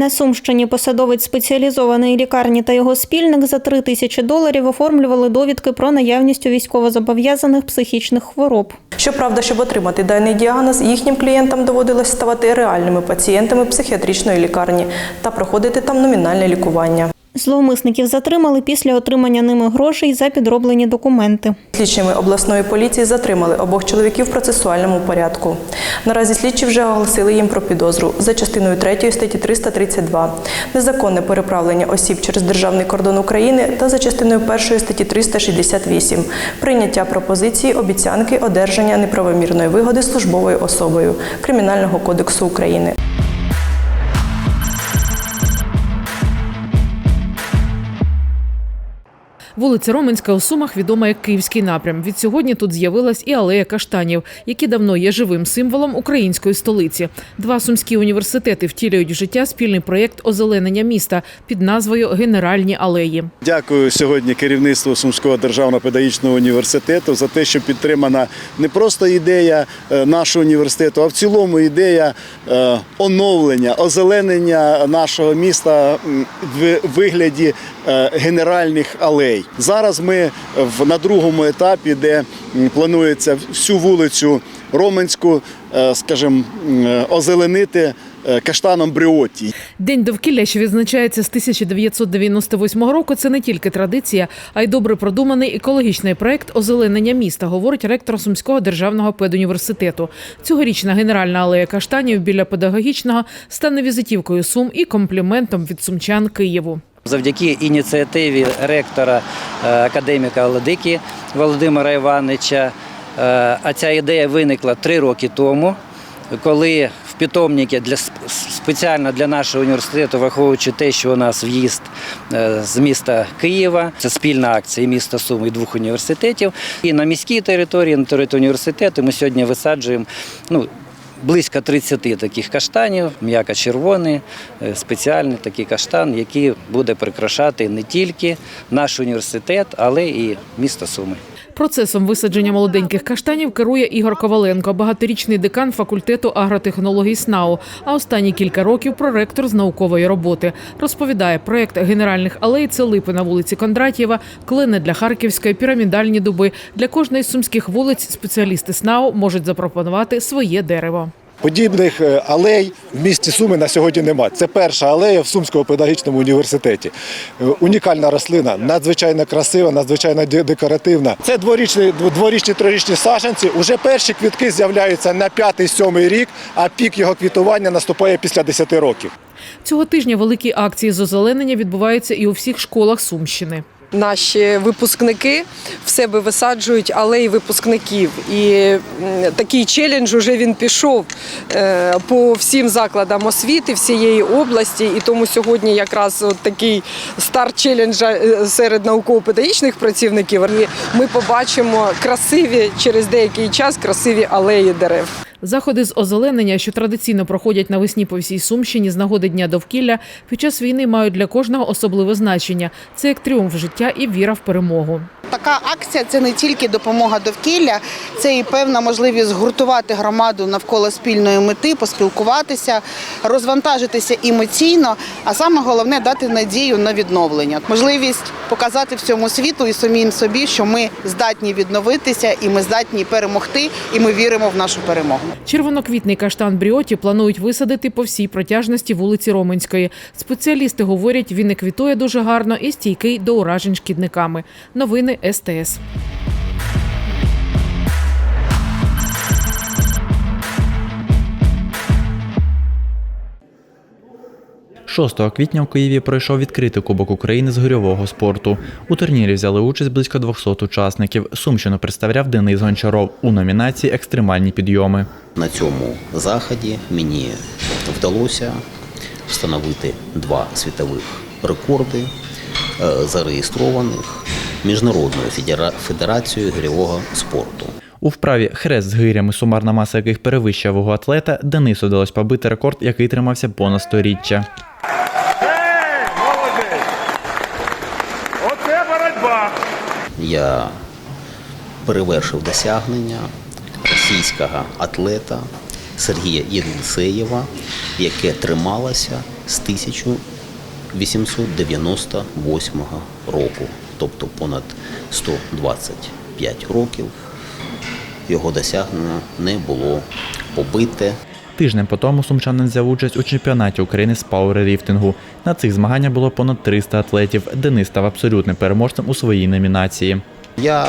На Сумщині посадовець спеціалізованої лікарні та його спільник за 3 тисячі доларів оформлювали довідки про наявність у військовозобов'язаних психічних хвороб. Щоправда, щоб отримати даний діагноз, їхнім клієнтам доводилось ставати реальними пацієнтами психіатричної лікарні та проходити там номінальне лікування. Зловмисників затримали після отримання ними грошей за підроблені документи. Слідчими обласної поліції затримали обох чоловіків в процесуальному порядку. Наразі слідчі вже оголосили їм про підозру за частиною 3 статті 332 незаконне переправлення осіб через державний кордон України та за частиною 1 статті 368 прийняття пропозиції, обіцянки, одержання неправомірної вигоди службовою особою Кримінального кодексу України. Вулиця Роменська у Сумах відома як Київський напрям. Від сьогодні тут з'явилась і алея каштанів, які давно є живим символом української столиці. Два сумські університети втілюють в життя спільний проєкт озеленення міста під назвою Генеральні алеї. Дякую сьогодні керівництву Сумського державного педагогічного університету за те, що підтримана не просто ідея е, нашого університету, а в цілому ідея е, оновлення, озеленення нашого міста в вигляді е, генеральних алей. Зараз ми на другому етапі, де планується всю вулицю Роменську, е, скажімо, озеленити е, каштаном бріоті. День довкілля, що відзначається з 1998 року, це не тільки традиція, а й добре продуманий екологічний проект озеленення міста, говорить ректор Сумського державного педуніверситету. Цьогорічна генеральна алея каштанів біля педагогічного стане візитівкою Сум і компліментом від сумчан Києву. Завдяки ініціативі ректора е, академіка Ладики Володимира Івановича. е, А ця ідея виникла три роки тому, коли в питомники для спеціально для нашого університету, враховуючи те, що у нас в'їзд е, з міста Києва, це спільна акція міста Суми і двох університетів. І на міській території, на території університету ми сьогодні висаджуємо ну, Близько 30 таких каштанів, м'яко червоний, е, спеціальний такий каштан, який буде прикрашати не тільки наш університет, але і місто Суми. Процесом висадження молоденьких каштанів керує Ігор Коваленко, багаторічний декан факультету агротехнологій СНАУ, а останні кілька років проректор з наукової роботи. Розповідає, проект генеральних алей це липи на вулиці Кондратєва, клини для Харківської, пірамідальні дуби. Для кожної з сумських вулиць спеціалісти СНАУ можуть запропонувати своє дерево. Подібних е, алей в місті Суми на сьогодні немає. Це перша алея в Сумському педагогічному університеті. Е, Унікальна рослина, надзвичайно красива, надзвичайно декоративна. Це дворічні, дворічні, трирічні саджанці. Уже перші квітки з'являються на п'ятий-сьомий рік, а пік його квітування наступає після 10 років. Цього тижня великі акції з озеленення відбуваються і у всіх школах Сумщини. Наші випускники в себе висаджують алеї випускників. І такий челендж уже він пішов е, по всім закладам освіти всієї області. І тому сьогодні якраз от такий старт челенджа е, серед науково-педагогічних працівників. І ми побачимо красиві через деякий час красиві алеї дерев. Заходи з озеленення, що традиційно проходять навесні по всій Сумщині з нагоди дня довкілля, під час війни мають для кожного особливе значення. Це як тріумф життя і віра в перемогу. Така акція це не тільки допомога довкілля, це і певна можливість згуртувати громаду навколо спільної мети, поспілкуватися, розвантажитися емоційно, а саме головне дати надію на відновлення. Можливість показати всьому світу і самим собі, що ми здатні відновитися, і ми здатні перемогти, і ми віримо в нашу перемогу. Червоноквітний каштан Бріоті планують висадити по всій протяжності вулиці Роменської. Спеціалісти говорять, він не квітує дуже гарно і стійкий до уражень шкідниками. Новини СТС. 6 квітня в Києві пройшов відкритий Кубок України з гирьового спорту. У турнірі взяли участь близько 200 учасників. Сумщину представляв Денис Гончаров у номінації Екстремальні підйоми. На цьому заході мені вдалося встановити два світових рекорди е, зареєстрованих Міжнародною федера- федерацією гирьового спорту. У вправі хрест з гирями, сумарна маса яких перевищує вагу атлета, Денису вдалося побити рекорд, який тримався понад сторіччя. Я перевершив досягнення російського атлета Сергія Єлисеєва, яке трималося з 1898 року, тобто понад 125 років. Його досягнення не було побите. Тиждень по тому сумчанин взяв участь у чемпіонаті України з пауерліфтингу. На цих змаганнях було понад 300 атлетів. Денис став абсолютним переможцем у своїй номінації. Я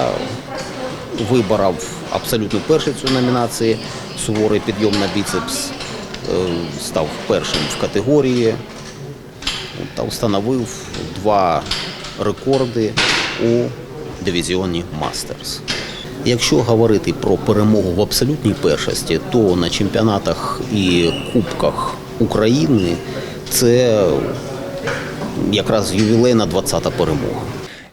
виборов абсолютно перший цю номінації суворий підйом на біцепс, е, став першим в категорії та встановив два рекорди у дивізіоні Мастерс. Якщо говорити про перемогу в абсолютній першості, то на чемпіонатах і кубках України це якраз ювілейна 20-та перемога.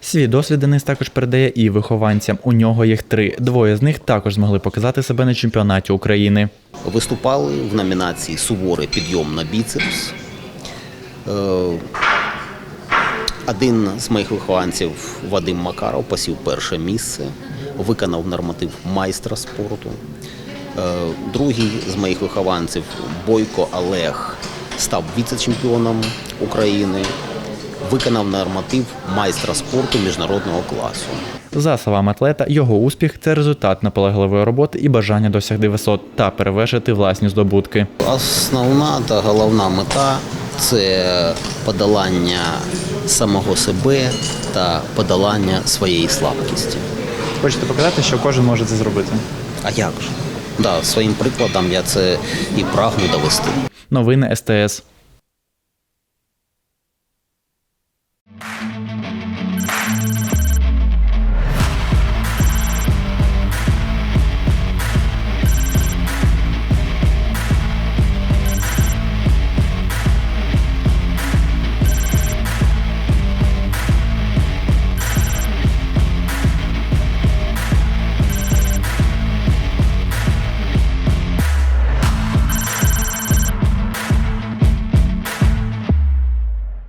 Свій досвід Денис також передає і вихованцям. У нього їх три. Двоє з них також змогли показати себе на чемпіонаті України. Виступали в номінації Суворий підйом на біцепс. Е, Один з моїх вихованців Вадим Макаров посів перше місце, виконав норматив майстра спорту. Е, Другий з моїх вихованців Бойко Олег став віце-чемпіоном України, виконав норматив майстра спорту міжнародного класу. За словами атлета, його успіх це результат наполегливої роботи і бажання досягти висот та перевершити власні здобутки. Основна та головна мета це подолання самого себе та подолання своєї слабкості. Хочете показати, що кожен може це зробити. А як ж? Да, своїм прикладом я це і прагну довести. Новини СТС.